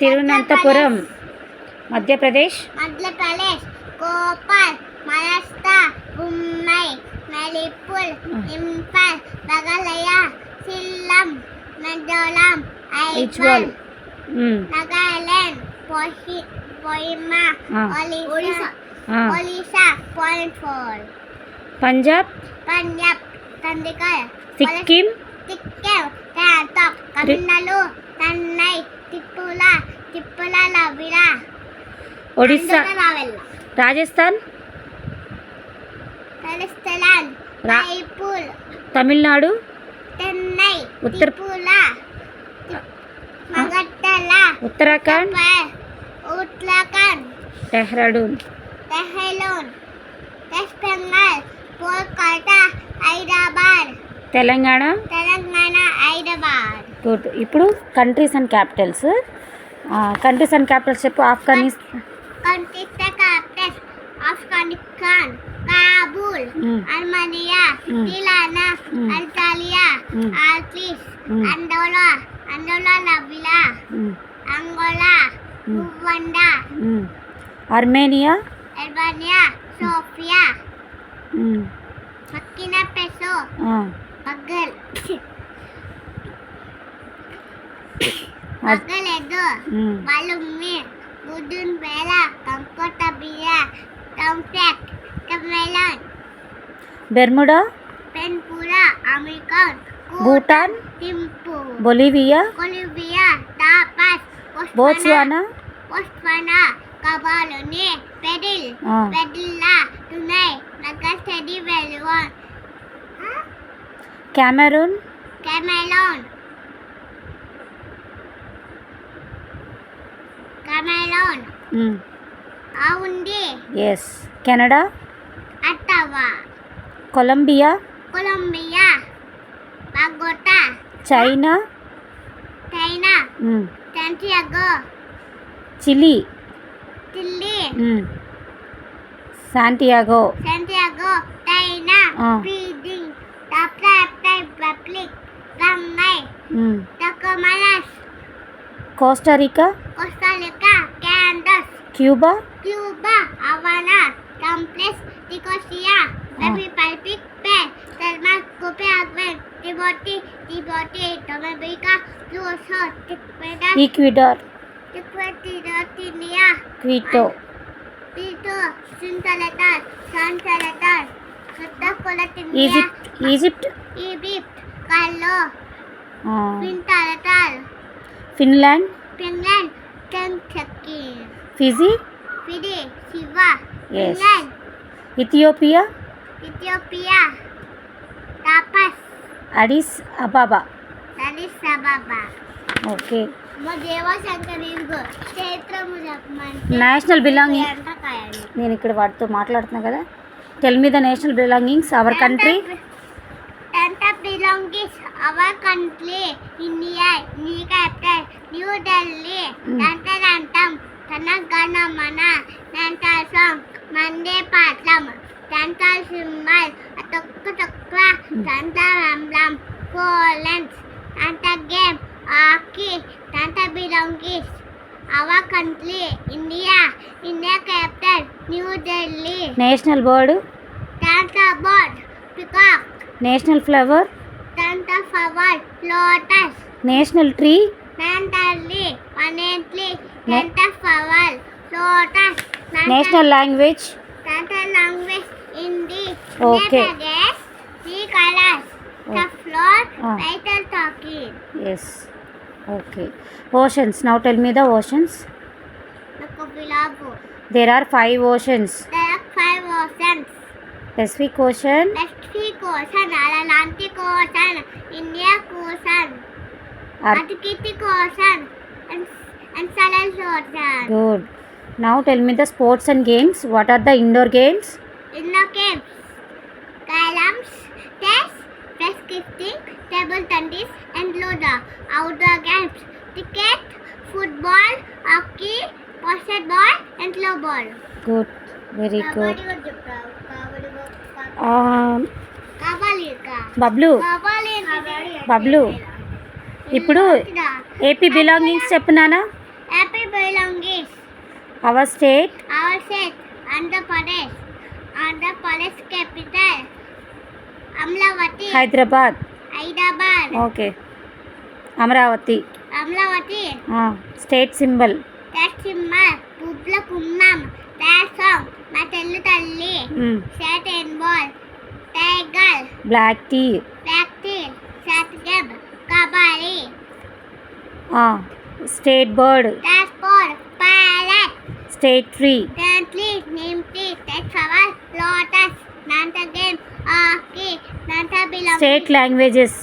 तिरुवनंतपुरम मध्य प्रदेश मध्य प्रदेश कोपल महाराष्ट्र मुंबई मणिपुर हाँ। इम्फाल मेघालय सिल्लम मिजोरम आइजवाल हम्म। नागालैंड पोही पोहिमा हाँ। ओडिशा हाँ। Odisha point four. Punjab. Punjab Chandigarh. Sikkim Sikkim Tamil Nadu Chennai Tripura Tripura లవిరా ఒడిస్సా. రాజస్థాన్. రాజస్థాన్ రాయ్పూర్ తమిళనాడు. చెన్నై. ఉత్తర్- ఉత్తరాఖండ్. ఉత్తరాఖండ్. డెహ్రాడూన్. తెహలోన్ తెలంగాణ? తెలంగాణ హైదరాబాద్. గుడ్. ఇప్పుడు countries and capitals. Countries and capitals చెప్పు. Afghanistan Afghanistan Kabul. Tirana. Angola Angola Angola. Luanda Armenia? Albania Sofia మక్కినా పెసో బగ్గల్ ఎదో um, Balumi, Budun Bella, Kampota Bia, Tomfleck, Camelon, Bermuda Penpura, American, Bhutan Timpu, Bolivia Bolivia, Tapas, Botswana Botswana, Kabalone, Pedil, Ah. Pedilla, Tunai, Nagasadi Velwan, Cameroon Camelon, Camelon, Aundi, yes Canada Ottawa, Colombia Colombia, Bogota, China um, Santiago, Chile Chile, um, Santiago Santiago, Republic, Brunei, mm. the Comoros, Costa Rica, Costa Rica, Kansas, Cuba, Cuba, Havana, Complex, Nicosia, oh. Republic, Spain, Denmark, Copenhagen, Djibouti, Djibouti, Dominica, Lusot, Ecuador, Ecuador, Ecuador, India, Quito, Quito, Switzerland, Switzerland, Egypt, Egypt, Egypt, Finland. Kentucky, Fiji? Shiva, Yes. Finland, Ethiopia? Ethiopia, Tapas, Addis Ababa. Addis Ababa. Okay. National belonging నేను ఇక్కడ వాటితో మాట్లాడుతున్నా కదా. Tell me the national belongings our country Our country, India, new capital, New Delhi, Mm. Tanta Rantam, Tanagana Mana, Tanta song, Mande Patlam, Tanta symbol, Atukka Tukka, Mm. Tanta Ramblam, Poland, Tanta game, Aki, Tanta belongs our country, India, India capital, New Delhi, national bird Tanta bird, peacock, national flower national tree national language Oh. Ah. talking, yes okay oceans now tell me the oceans. There are five oceans five oceans, Pacific ocean Pacific ocean Atlantic ocean India ocean Arctic ocean and సలల్ ocean good now tell me the sports and games what are the indoor games Indoor games, columns, chess, press kissing, table tennis, and ludo. Outdoor games, cricket, football, hockey, basketball, and slow ball. Good very good Bablu. Bablu. ఇప్పుడు AP belongings చెప్పునానా happy belongings. Our state. Our state. Andhra Pradesh. Andhra Pradesh capital. Amaravati Hyderabad. Hyderabad. Okay. Amaravati. Amaravati state symbol. దక్షిమ్మ పువ్ల కుమ్మం దాసం మా తెల్లు. తల్లి Shot and ball tiger black tea practice షాట్గమ్ kabaddi state bird dashboard pilot state tree డెంట్లీ నిమ్టీ టెక్సవల్ lotus నంత game hockey నంత బిలం state languages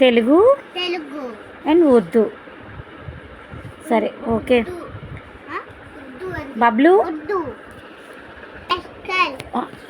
Telugu Telugu and Urdu సరే okay Urdu ఆ? ఉర్దూ అండి. Bablu Urdu ఎస్కల్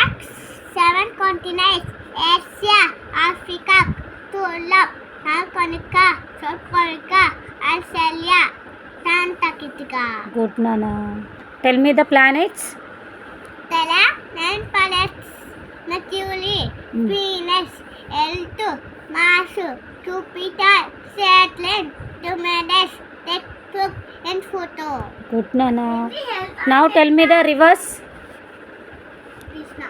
Relax, seven continents, Asia, Africa, Europe, North America, South America, Australia, Antarctica. Good నానా tell me the planets Terra, nine planets, Mercury, Mm. Venus, Earth, Mars, Jupiter, Saturn, Timaeus, Neptune, and Pluto. Good నానా now tell me the rivers Krishna.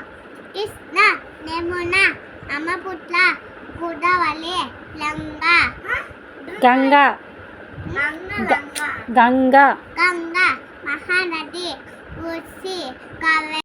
Krishna Yamuna Brahmaputra Godavari లంగ. గంగా. గంగా. గంగ మహానది ఉసి కవే